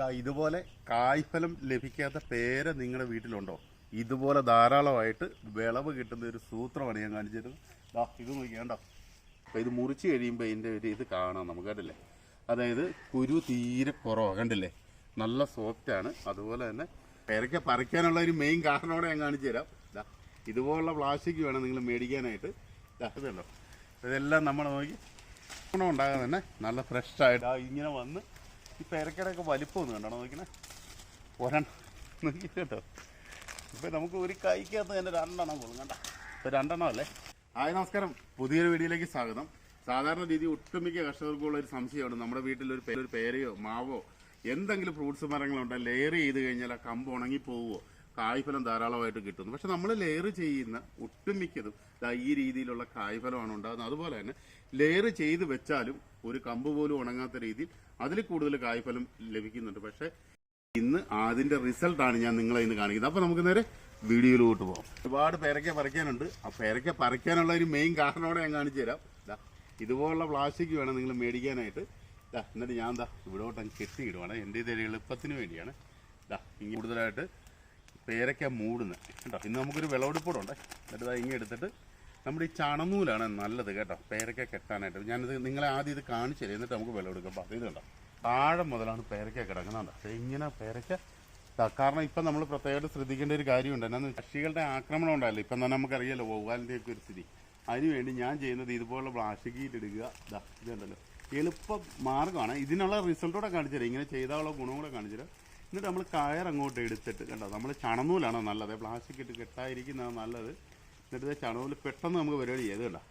ദാ ഇതുപോലെ കായ്ഫലം ലഭിക്കാത്ത പേര നിങ്ങളുടെ വീട്ടിലുണ്ടോ? ഇതുപോലെ ധാരാളമായിട്ട് വിളവ് കിട്ടുന്ന ഒരു സൂത്രമാണ് ഞാൻ കാണിച്ചത്. ദാ ഇത് നോക്കിയാണ്ടോ അപ്പം ഇത് മുറിച്ച് കഴിയുമ്പോൾ ഇതിന്റെ ഒരു ഇത് കാണാം നമുക്ക് കണ്ടില്ലേ? അതായത് കുരു തീരെ കുറവാണ് കണ്ടില്ലേ? നല്ല സോഫ്റ്റ് ആണ്. അതുപോലെ തന്നെ പേരയ്ക്ക പറിക്കാനുള്ള ഒരു മെയിൻ കാരണമോടെ ഞാൻ കാണിച്ചു തരാം. ഇതുപോലുള്ള പ്ലാസ്റ്റിക് വേണം നിങ്ങൾ മേടിക്കാനായിട്ട്. ഇതുണ്ടോ ഇതെല്ലാം നമ്മൾ നോക്കി. ഗുണം ഉണ്ടാകാൻ തന്നെ നല്ല ഫ്രഷ് ആ ഇങ്ങനെ വന്ന് ഈ പേരക്കടയൊക്കെ വലിപ്പം ഒന്ന് കണ്ടോ നോക്കണേ ഒരെണ്ണം കേട്ടോ ഇപ്പൊ നമുക്ക് ഒരു കൈക്കകത്ത് തന്നെ രണ്ടെണ്ണം പോകും കണ്ട? ഇപ്പൊ രണ്ടെണ്ണം അല്ലേ? ഹായ് നമസ്കാരം. പുതിയൊരു വീഡിയോയിലേക്ക് സ്വാഗതം. സാധാരണ രീതി ഒട്ടുമിക്ക കർഷകർക്കുള്ള ഒരു സംശയമാണ്. നമ്മുടെ വീട്ടിൽ ഒരു പേരയോ മാവോ എന്തെങ്കിലും ഫ്രൂട്ട്സ് മരങ്ങളുണ്ടോ ലെയർ ചെയ്ത് കഴിഞ്ഞാൽ ആ കമ്പ് ഉണങ്ങി പോവുമോ കായ്ഫലം ധാരാളമായിട്ട് കിട്ടുന്നു. പക്ഷെ നമ്മൾ ലെയർ ചെയ്യുന്ന ഒട്ടുമിക്കതും ഈ രീതിയിലുള്ള കായ്ഫലമാണ് ഉണ്ടാകുന്നത്. അതുപോലെ തന്നെ ലെയർ ചെയ്ത് വെച്ചാലും ഒരു കമ്പ് പോലും ഉണങ്ങാത്ത രീതിയിൽ അതിൽ കൂടുതൽ കായ്ഫലം ലഭിക്കുന്നുണ്ട്. പക്ഷെ ഇന്ന് അതിന്റെ റിസൾട്ടാണ് ഞാൻ നിങ്ങളെ ഇന്ന് കാണിക്കുന്നത്. അപ്പൊ നമുക്ക് നേരെ വീഡിയോയിലോട്ട് പോകാം. ഒരുപാട് പേരക്ക പറിക്കാനുണ്ട്. ആ പേരക്ക പറിക്കാനുള്ള ഒരു മെയിൻ കാരണോടെ ഞാൻ കാണിച്ചു തരാം. ഇതുപോലുള്ള പ്ലാസ്റ്റിക് വേണം നിങ്ങൾ മേടിക്കാനായിട്ട്. എന്നിട്ട് ഞാൻ എന്താ ഇവിടോട്ട് അങ്ങ് കെട്ടിയിടുവാണ്. എന്റെ ഇത് എളുപ്പത്തിന് വേണ്ടിയാണ്. ഇതാ കൂടുതലായിട്ട് പേരയ്ക്ക മൂടുന്നത് കേട്ടോ ഇന്ന് നമുക്കൊരു വിളവെടുപ്പോടുണ്ട്. എന്നിട്ട് ഇങ്ങനെ എടുത്തിട്ട് നമ്മുടെ ഈ ചണനൂലാണ് നല്ലത് കേട്ടോ. പേരയ്ക്ക കെട്ടാനായിട്ട്. ഞാനിത് നിങ്ങളെ ആദ്യം ഇത് കാണിച്ചു തരാം. എന്നിട്ട് നമുക്ക് വിളവെടുക്കാം. അപ്പോൾ ഇത് കണ്ടോ? താഴെ മുതലാണ് പേരയ്ക്ക കിടക്കുന്നുണ്ട് പക്ഷേ ഇങ്ങനെ പേരയ്ക്ക കാരണം ഇപ്പം നമ്മൾ പ്രത്യേകമായിട്ട് ശ്രദ്ധിക്കേണ്ട ഒരു കാര്യമുണ്ട്. എന്നാന്ന് കക്ഷികളുടെ ആക്രമണം ഉണ്ടല്ലോ ഇപ്പം തന്നെ നമുക്കറിയാലോ വവ്വാലിന്റെ ഒക്കെ ഒരു സ്ഥിതി. അതിനുവേണ്ടി ഞാൻ ചെയ്യുന്നത് ഇതുപോലുള്ള പ്ലാസ്റ്റിക് എടുക്കുക. ദാ ഇതുണ്ടല്ലോ എളുപ്പ മാർഗമാണ്. ഇതിനുള്ള റിസൾട്ടോടെ കാണിച്ചു തരാം. ഇങ്ങനെ ചെയ്താലുള്ള ഗുണം കൂടെ കാണിച്ചു തരാം. എന്നിട്ട് നമ്മൾ കയർ അങ്ങോട്ട് എടുത്തിട്ട് കണ്ടോ? നമ്മൾ ചണനൂലാണ് നല്ലത്. പ്ലാസ്റ്റിക് ഇട്ട് കെട്ടായിരിക്കുന്നതാണ് നല്ലത്. എന്നിട്ട് ചണനൂൽ പെട്ടെന്ന് നമുക്ക് പരിപാടി ചെയ്ത് കേട്ടോ,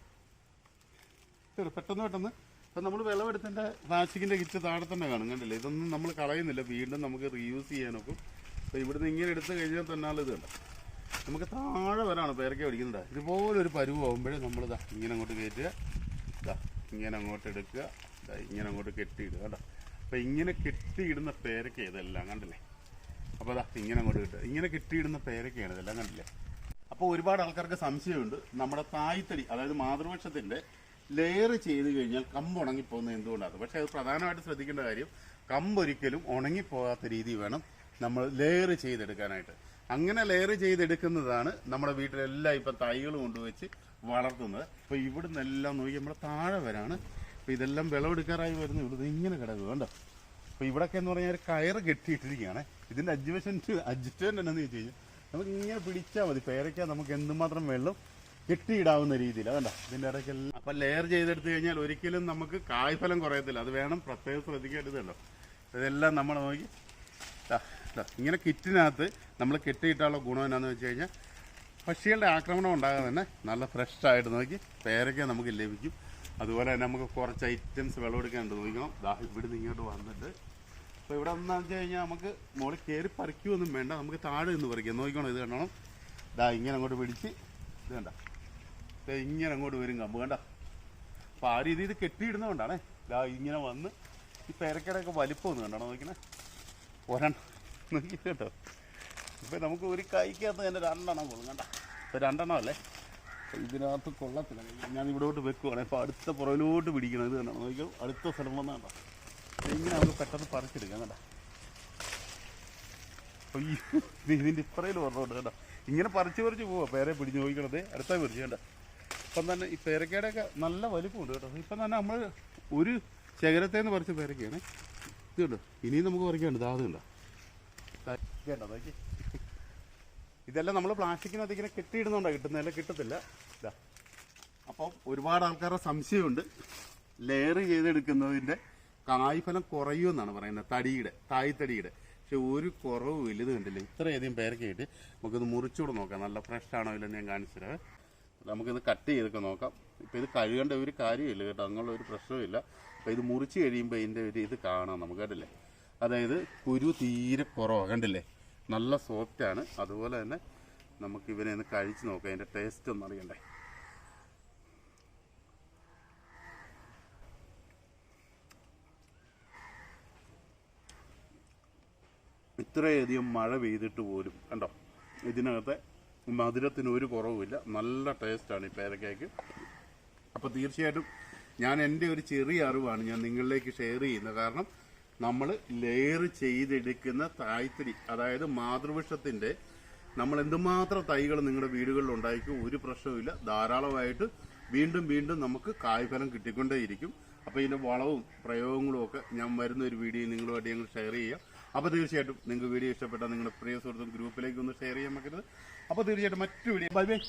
പെട്ടെന്ന് പെട്ടെന്ന് അപ്പം നമ്മൾ വിളവെടുത്തിന്റെ പ്ലാസ്റ്റിക്കിന്റെ കിറ്റ് താഴെ തന്നെ കാണും. കണ്ടില്ലേ? ഇതൊന്നും നമ്മൾ കളയുന്നില്ല. വീണ്ടും നമുക്ക് റീയൂസ് ചെയ്യാനൊക്കെ. അപ്പോൾ ഇവിടുന്ന് ഇങ്ങനെ എടുത്തു കഴിഞ്ഞാൽ തന്നെ ഇത് കണ്ടോ? നമുക്ക് താഴെ വരാണ് ഇതുപോലെ ഒരു പരുവാകുമ്പോഴേ നമ്മൾ ഇതാ ഇങ്ങനെ അങ്ങോട്ട് കയറ്റുക. ഇതാ ഇങ്ങനെ അങ്ങോട്ട് എടുക്കുക. ഇങ്ങനെ അങ്ങോട്ട് കെട്ടിയിടുക. കേട്ടോ അപ്പോൾ ഇങ്ങനെ കെട്ടിയിടുന്ന പേരൊക്കെ ഇതെല്ലാം കണ്ടില്ലേ? അപ്പോൾ അതാ ഇങ്ങനെ അങ്ങോട്ട് കിട്ടുക. ഇങ്ങനെ കെട്ടിയിടുന്ന പേരൊക്കെയാണ് ഇതെല്ലാം കണ്ടില്ലേ? അപ്പോൾ ഒരുപാട് ആൾക്കാർക്ക് സംശയമുണ്ട്. നമ്മുടെ തായ്തടി അതായത് മാതൃപക്ഷത്തിന്റെ ലെയർ ചെയ്ത് കഴിഞ്ഞാൽ കമ്പ് ഉണങ്ങിപ്പോകുന്നത് എന്തുകൊണ്ടാണ്? പക്ഷേ അത് പ്രധാനമായിട്ട് ശ്രദ്ധിക്കേണ്ട കാര്യം കമ്പ് ഒരിക്കലും ഉണങ്ങിപ്പോകാത്ത രീതി വേണം നമ്മൾ ലെയർ ചെയ്തെടുക്കാനായിട്ട്. അങ്ങനെ ലെയർ ചെയ്തെടുക്കുന്നതാണ് നമ്മുടെ വീട്ടിലെല്ലാം ഇപ്പം തൈകൾ കൊണ്ടുവച്ച് വളർത്തുന്നത്. അപ്പോൾ ഇവിടുന്ന് എല്ലാം നോക്കി നമ്മുടെ താഴെ വരാണ്. അപ്പോൾ ഇതെല്ലാം വിളവെടുക്കാറായി വരുന്നു. ഇവിടെ ഇങ്ങനെ കിടക്കുക കണ്ടോ? അപ്പോൾ ഇവിടൊക്കെ എന്ന് പറഞ്ഞാൽ ഒരു കയറ് കെട്ടിയിട്ടിരിക്കുകയാണ്. ഇതിന്റെ അഡ്ജസ്റ്റ്മെന്റ് അഡ്ജസ്റ്റ്മെന്റ് എന്നാന്ന് ചോദിച്ചു കഴിഞ്ഞാൽ നമുക്ക് ഇങ്ങനെ പിടിച്ചാൽ മതി. പേരയ്ക്ക നമുക്ക് എന്തുമാത്രം വെള്ളം കെട്ടിയിടാവുന്ന രീതിയിൽ അതല്ല ഇതിന്റെ ഇടയ്ക്കെല്ലാം അപ്പം ലെയർ ചെയ്തെടുത്തു കഴിഞ്ഞാൽ ഒരിക്കലും നമുക്ക് കായ്ഫലം കുറയത്തില്ല. അത് വേണം പ്രത്യേകം ശ്രദ്ധിക്കേണ്ടതല്ലോ ഇതെല്ലാം നമ്മൾ നോക്കി. ഇങ്ങനെ കിറ്റിനകത്ത് നമ്മൾ കെട്ടിയിട്ടാനുള്ള ഗുണം എന്നാന്ന് വെച്ച് കഴിഞ്ഞാൽ പക്ഷികളുടെ ആക്രമണം ഉണ്ടാകാതെ തന്നെ നല്ല ഫ്രഷ് ആയിട്ട് നോക്കി. പേരയ്ക്ക നമുക്ക് ലഭിക്കും. അതുപോലെ തന്നെ നമുക്ക് കുറച്ച് ഐറ്റംസ് വിളവെടുക്കാനുണ്ട് നോക്കാം ദാ ഇവിടുന്ന് ഇങ്ങോട്ട് വന്നിട്ട്. അപ്പോൾ ഇവിടെ എന്താണെന്ന് വെച്ച് കഴിഞ്ഞാൽ നമുക്ക് മുകളിൽ കയറി പറിക്കുമൊന്നും വേണ്ട. നമുക്ക് താഴെ നിന്ന് പറിക്കാം. നോക്കിക്കോണം ഇത് കണ്ടോ? ദാ ഇങ്ങനെ അങ്ങോട്ട് പിടിച്ച് ഇത് കണ്ട? ദേ ഇങ്ങനെ അങ്ങോട്ട് വരും കമ്പ്. കണ്ട? അപ്പോൾ ആ രീതിയിൽ ഇത് കെട്ടിയിടുന്നതുകൊണ്ടാണേ. ദാ ഇങ്ങനെ വന്ന് ഈ വലിപ്പം ഒന്ന് കണ്ടോ? നോക്കണേ ഒരെണ്ണം. നോക്കി കേട്ടോ. ഇപ്പം നമുക്ക് ഒരു കൈക്കകത്ത് തന്നെ രണ്ടെണ്ണം കൊള്ളും. കണ്ട? ഇപ്പം രണ്ടെണ്ണം അല്ലേ? ഇതിനകത്ത് കൊള്ളത്തില്ല. ഞാൻ ഇവിടോട്ട് വെക്കുവാണ്. ഇപ്പോൾ അടുത്ത പുറകിലോട്ട് പിടിക്കണം. ഇത് തന്നെ നോക്കിയാൽ അടുത്ത സ്ഥലം വന്ന കണ്ടോ? ഇങ്ങനെ നമുക്ക് പെട്ടെന്ന് പറിച്ചെടുക്കാം കേട്ടോ ഇതിന്റെ ഇപ്പറയിൽ പറഞ്ഞോണ്ട് കേട്ടോ ഇങ്ങനെ പറിച്ച് പറിച്ച് പോവാ. പേരെ പിടിച്ച് നോക്കണത് അടുത്ത പിടിച്ച് കേട്ടോ ഇപ്പം തന്നെ ഈ പേരക്കയുടെയൊക്കെ നല്ല വലിപ്പമുണ്ട് കേട്ടോ. ഇപ്പം തന്നെ നമ്മൾ ഒരു ശേഖരത്തേന്ന് പറിച്ച പേരക്കയാണ്. ഇത് കണ്ടോ? ഇനിയും നമുക്ക് പറിക്കാണ്ട് ഇതാ അത് കേട്ടോ കേട്ടോ നോക്കി. ഇതെല്ലാം നമ്മൾ പ്ലാസ്റ്റിക്കിനകത്ത് ഇങ്ങനെ കെട്ടിയിടുന്നുണ്ടോ കിട്ടുന്നതല്ല കിട്ടത്തില്ല. ഇതാ അപ്പം ഒരുപാട് ആൾക്കാരുടെ സംശയമുണ്ട്. ലെയർ ചെയ്തെടുക്കുന്നതിന്റെ കായ്ഫലം കുറയുമെന്നാണ് പറയുന്നത്. തടിയുടെ തായ്തടിയുടെ. പക്ഷെ ഒരു കുറവും ഇത് കണ്ടില്ലേ? ഇത്രയധികം പേരക്കായിട്ട് നമുക്കിത് മുറിച്ചുകൂടെ നോക്കാം. നല്ല ഫ്രഷ് ആണോ ഇല്ലെന്ന് ഞാൻ കാണിച്ചു തരാം. നമുക്കിത് കട്ട് ചെയ്തൊക്കെ നോക്കാം. ഇപ്പം ഇത് കഴുകേണ്ട ഒരു കാര്യമില്ല കേട്ടോ. അങ്ങനെയുള്ള ഒരു പ്രശ്നവുമില്ല അപ്പം ഇത് മുറിച്ച് കഴിയുമ്പോൾ ഇതിന്റെ ഒരു ഇത് കാണാം നമുക്ക്. കണ്ടില്ലേ? അതായത് കുരു തീരെ കുറവാണ് കണ്ടില്ലേ? നല്ല സോഫ്റ്റ് ആണ് അതുപോലെ തന്നെ നമുക്ക് ഇവനെ ഒന്ന് കഴിച്ച് നോക്കാം. അതിന്റെ ടേസ്റ്റ് ഒന്ന് അറിയണ്ടേ? ഇത്രയധികം മഴ പെയ്തിട്ട് പോലും കണ്ടോ? ഇതിനകത്തെ മധുരത്തിന് ഒരു കുറവുമില്ല. നല്ല ടേസ്റ്റാണ് ഈ പേരക്കയ്ക്ക്. അപ്പോൾ തീർച്ചയായിട്ടും ഞാൻ എന്റെ ഒരു ചെറിയ അറിവാണ് ഞാൻ നിങ്ങളിലേക്ക് ഷെയർ ചെയ്യുന്നത്. കാരണം നമ്മൾ ലെയർ ചെയ്തെടുക്കുന്ന തായ്ത്തിരി അതായത് മാതൃവൃക്ഷത്തിന്റെ നമ്മൾ എന്തുമാത്രം തൈകൾ നിങ്ങളുടെ വീടുകളിൽ ഉണ്ടായിരിക്കും ഒരു പ്രശ്നവുമില്ല. ധാരാളമായിട്ട് വീണ്ടും വീണ്ടും നമുക്ക് കായ്ഫലം കിട്ടിക്കൊണ്ടേയിരിക്കും. അപ്പോൾ ഇതിന്റെ വളവും പ്രയോഗങ്ങളും ഒക്കെ ഞാൻ വരുന്ന ഒരു വീഡിയോ നിങ്ങളുമായിട്ട് ഞങ്ങൾ ഷെയർ ചെയ്യാം. അപ്പോൾ തീർച്ചയായിട്ടും നിങ്ങൾക്ക് വീഡിയോ ഇഷ്ടപ്പെട്ടാൽ നിങ്ങളുടെ പ്രിയ സുഹൃത്തും ഗ്രൂപ്പിലേക്ക് ഒന്ന് ഷെയർ ചെയ്യാൻ പറ്റരുത് അപ്പോൾ തീർച്ചയായിട്ടും മറ്റു വീഡിയോ ബൈ ബൈ.